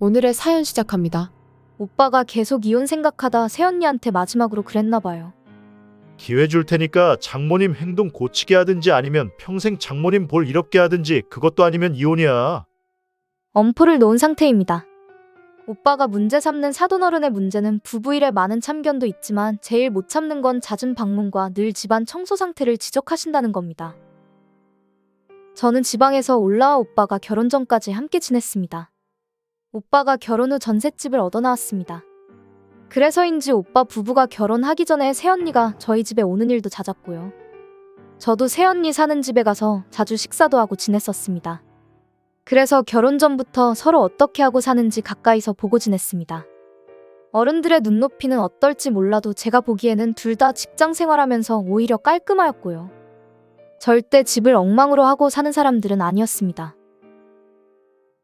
오늘의 사연 시작합니다. 오빠가 계속 이혼 생각하다 새언니한테 마지막으로 그랬나 봐요. 기회 줄 테니까 장모님 행동 고치게 하든지 아니면 평생 장모님 볼 이렇게 하든지 그것도 아니면 이혼이야. 엄포를 놓은 상태입니다. 오빠가 문제 삼는 사돈어른의 문제는 부부 일에 많은 참견도 있지만 제일 못 참는 건 잦은 방문과 늘 집안 청소 상태를 지적하신다는 겁니다. 저는 지방에서 올라와 오빠가 결혼 전까지 함께 지냈습니다. 오빠가 결혼 후 전셋집을 얻어 나왔습니다. 그래서인지 오빠 부부가 결혼하기 전에 새언니가 저희 집에 오는 일도 잦았고요. 저도 새언니 사는 집에 가서 자주 식사도 하고 지냈었습니다. 그래서 결혼 전부터 서로 어떻게 하고 사는지 가까이서 보고 지냈습니다. 어른들의 눈높이는 어떨지 몰라도 제가 보기에는 둘 다 직장 생활하면서 오히려 깔끔하였고요. 절대 집을 엉망으로 하고 사는 사람들은 아니었습니다.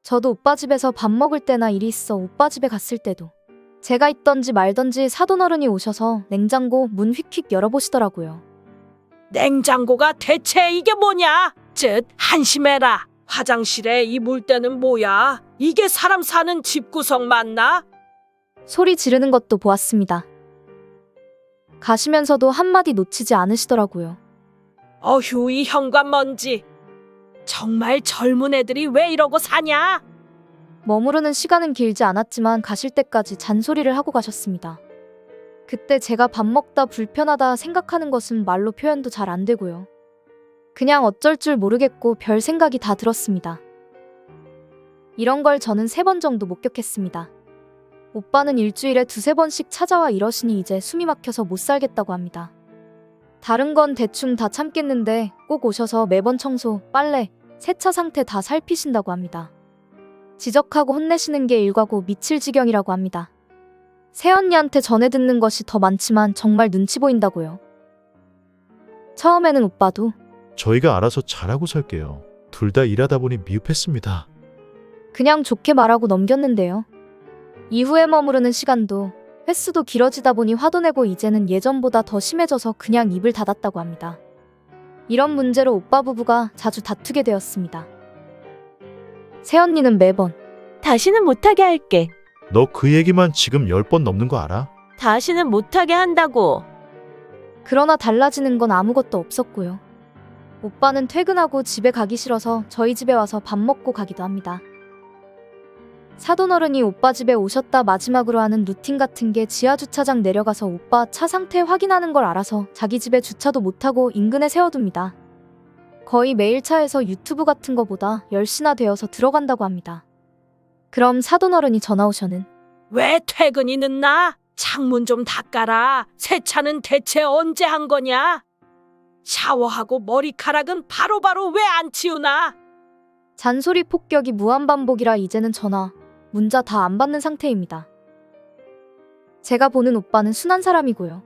저도 오빠 집에서 밥 먹을 때나 일이 있어 오빠 집에 갔을 때도 제가 있던지 말던지 사돈어른이 오셔서 냉장고 문 휙휙 열어보시더라고요. 냉장고가 대체 이게 뭐냐? 쯧, 한심해라. 화장실에 이 물때는 뭐야? 이게 사람 사는 집구석 맞나? 소리 지르는 것도 보았습니다. 가시면서도 한마디 놓치지 않으시더라고요. 어휴, 이 현관 먼지. 정말 젊은 애들이 왜 이러고 사냐? 머무르는 시간은 길지 않았지만 가실 때까지 잔소리를 하고 가셨습니다. 그때 제가 밥 먹다 불편하다 생각하는 것은 말로 표현도 잘 안 되고요. 그냥 어쩔 줄 모르겠고 별 생각이 다 들었습니다. 이런 걸 저는 세 번 정도 목격했습니다. 오빠는 일주일에 두세 번씩 찾아와 이러시니 이제 숨이 막혀서 못 살겠다고 합니다. 다른 건 대충 다 참겠는데 꼭 오셔서 매번 청소, 빨래, 세차 상태 다 살피신다고 합니다. 지적하고 혼내시는 게 일과고 미칠 지경이라고 합니다. 새언니한테 전해 듣는 것이 더 많지만 정말 눈치 보인다고요. 처음에는 오빠도 저희가 알아서 잘하고 살게요. 둘 다 일하다 보니 미흡했습니다. 그냥 좋게 말하고 넘겼는데요. 이후에 머무르는 시간도 횟수도 길어지다 보니 화도 내고 이제는 예전보다 더 심해져서 그냥 입을 닫았다고 합니다. 이런 문제로 오빠 부부가 자주 다투게 되었습니다. 새언니는 매번 다시는 못하게 할게. 너 그 얘기만 지금 10번 넘는 거 알아? 다시는 못하게 한다고. 그러나 달라지는 건 아무것도 없었고요. 오빠는 퇴근하고 집에 가기 싫어서 저희 집에 와서 밥 먹고 가기도 합니다. 사돈어른이 오빠 집에 오셨다 마지막으로 하는 루틴 같은 게 지하 주차장 내려가서 오빠 차 상태 확인하는 걸 알아서 자기 집에 주차도 못하고 인근에 세워둡니다. 거의 매일 차에서 유튜브 같은 거보다 10시나 되어서 들어간다고 합니다. 그럼 사돈어른이 전화 오셔는 왜 퇴근이 늦나? 창문 좀 닦아라. 세차는 대체 언제 한 거냐? 샤워하고 머리카락은 바로바로 왜 안 치우나? 잔소리 폭격이 무한반복이라 이제는 전화, 문자 다 안 받는 상태입니다. 제가 보는 오빠는 순한 사람이고요.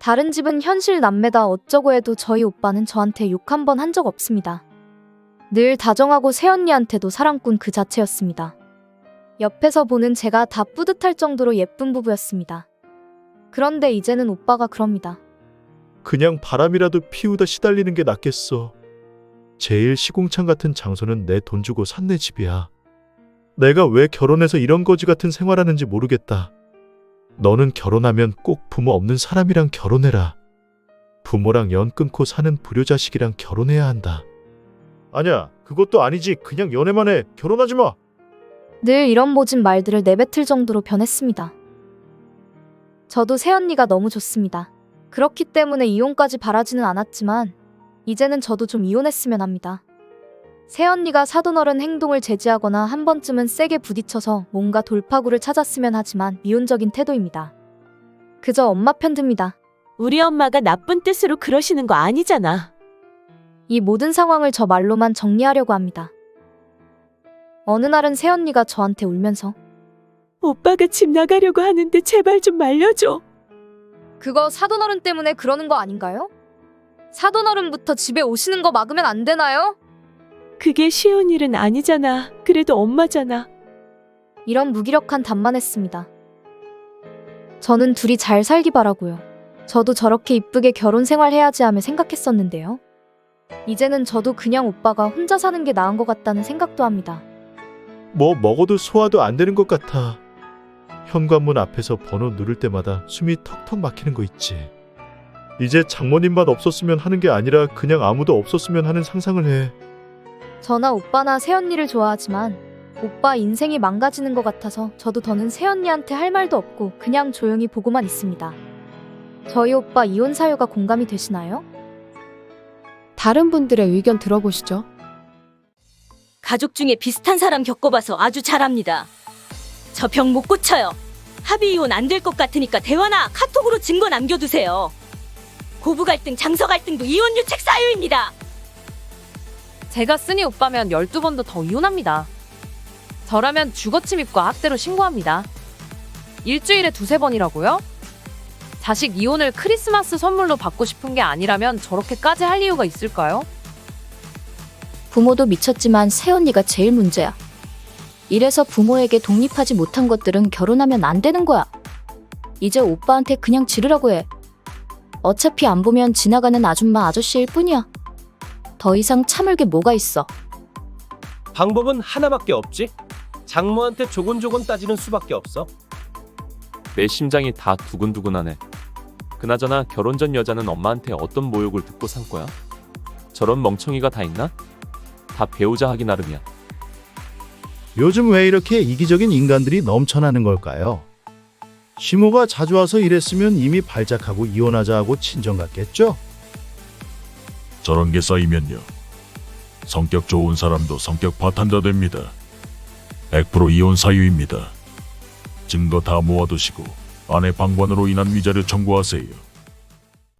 다른 집은 현실 남매다 어쩌고 해도 저희 오빠는 저한테 욕 한 번 한 적 없습니다. 늘 다정하고 새언니한테도 사랑꾼 그 자체였습니다. 옆에서 보는 제가 다 뿌듯할 정도로 예쁜 부부였습니다. 그런데 이제는 오빠가 그럽니다. 그냥 바람이라도 피우다 시달리는 게 낫겠어. 제일 시궁창 같은 장소는 내 돈 주고 산 내 집이야. 내가 왜 결혼해서 이런 거지 같은 생활하는지 모르겠다. 너는 결혼하면 꼭 부모 없는 사람이랑 결혼해라. 부모랑 연 끊고 사는 불효자식이랑 결혼해야 한다. 아니야, 그것도 아니지. 그냥 연애만 해. 결혼하지 마. 늘 이런 모진 말들을 내뱉을 정도로 변했습니다. 저도 새언니가 너무 좋습니다. 그렇기 때문에 이혼까지 바라지는 않았지만 이제는 저도 좀 이혼했으면 합니다. 새언니가 사돈어른 행동을 제지하거나 한 번쯤은 세게 부딪혀서 뭔가 돌파구를 찾았으면 하지만 미온적인 태도입니다. 그저 엄마 편 듭니다. 우리 엄마가 나쁜 뜻으로 그러시는 거 아니잖아. 이 모든 상황을 저 말로만 정리하려고 합니다. 어느 날은 새언니가 저한테 울면서 오빠가 집 나가려고 하는데 제발 좀 말려줘. 그거 사돈어른 때문에 그러는 거 아닌가요? 사돈어른부터 집에 오시는 거 막으면 안 되나요? 그게 쉬운 일은 아니잖아. 그래도 엄마잖아. 이런 무기력한 답만 했습니다. 저는 둘이 잘 살기 바라고요. 저도 저렇게 이쁘게 결혼 생활 해야지 하며 생각했었는데요. 이제는 저도 그냥 오빠가 혼자 사는 게 나은 것 같다는 생각도 합니다. 뭐 먹어도 소화도 안 되는 것 같아. 현관문 앞에서 번호 누를 때마다 숨이 턱턱 막히는 거 있지. 이제 장모님만 없었으면 하는 게 아니라 그냥 아무도 없었으면 하는 상상을 해. 저나 오빠나 새언니를 좋아하지만 오빠 인생이 망가지는 것 같아서 저도 더는 새언니한테 할 말도 없고 그냥 조용히 보고만 있습니다. 저희 오빠 이혼 사유가 공감이 되시나요? 다른 분들의 의견 들어보시죠. 가족 중에 비슷한 사람 겪어봐서 아주 잘합니다. 저 병 못 고쳐요. 합의 이혼 안 될 것 같으니까 대화나 카톡으로 증거 남겨두세요. 고부 갈등, 장서 갈등도 이혼 유책 사유입니다. 제가 쓰니 오빠면 12번도 더 이혼합니다. 저라면 주거침입과 학대로 신고합니다. 일주일에 두세 번이라고요? 자식 이혼을 크리스마스 선물로 받고 싶은 게 아니라면 저렇게까지 할 이유가 있을까요? 부모도 미쳤지만 새언니가 제일 문제야. 이래서 부모에게 독립하지 못한 것들은 결혼하면 안 되는 거야. 이제 오빠한테 그냥 지르라고 해. 어차피 안 보면 지나가는 아줌마 아저씨일 뿐이야. 더 이상 참을 게 뭐가 있어. 방법은 하나밖에 없지. 장모한테 조곤조곤 따지는 수밖에 없어. 내 심장이 다 두근두근하네. 그나저나 결혼 전 여자는 엄마한테 어떤 모욕을 듣고 산 거야? 저런 멍청이가 다 있나? 다 배우자 하기 나름이야. 요즘 왜 이렇게 이기적인 인간들이 넘쳐나는 걸까요? 시모가 자주 와서 이랬으면 이미 발작하고 이혼하자 하고 친정 갔겠죠? 저런 게 쌓이면요. 성격 좋은 사람도 성격 파탄자 됩니다. 100% 이혼 사유입니다. 증거 다 모아두시고 아내 방관으로 인한 위자료 청구하세요.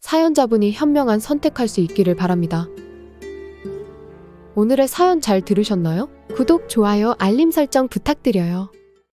사연자분이 현명한 선택할 수 있기를 바랍니다. 오늘의 사연 잘 들으셨나요? 구독, 좋아요, 알림 설정 부탁드려요.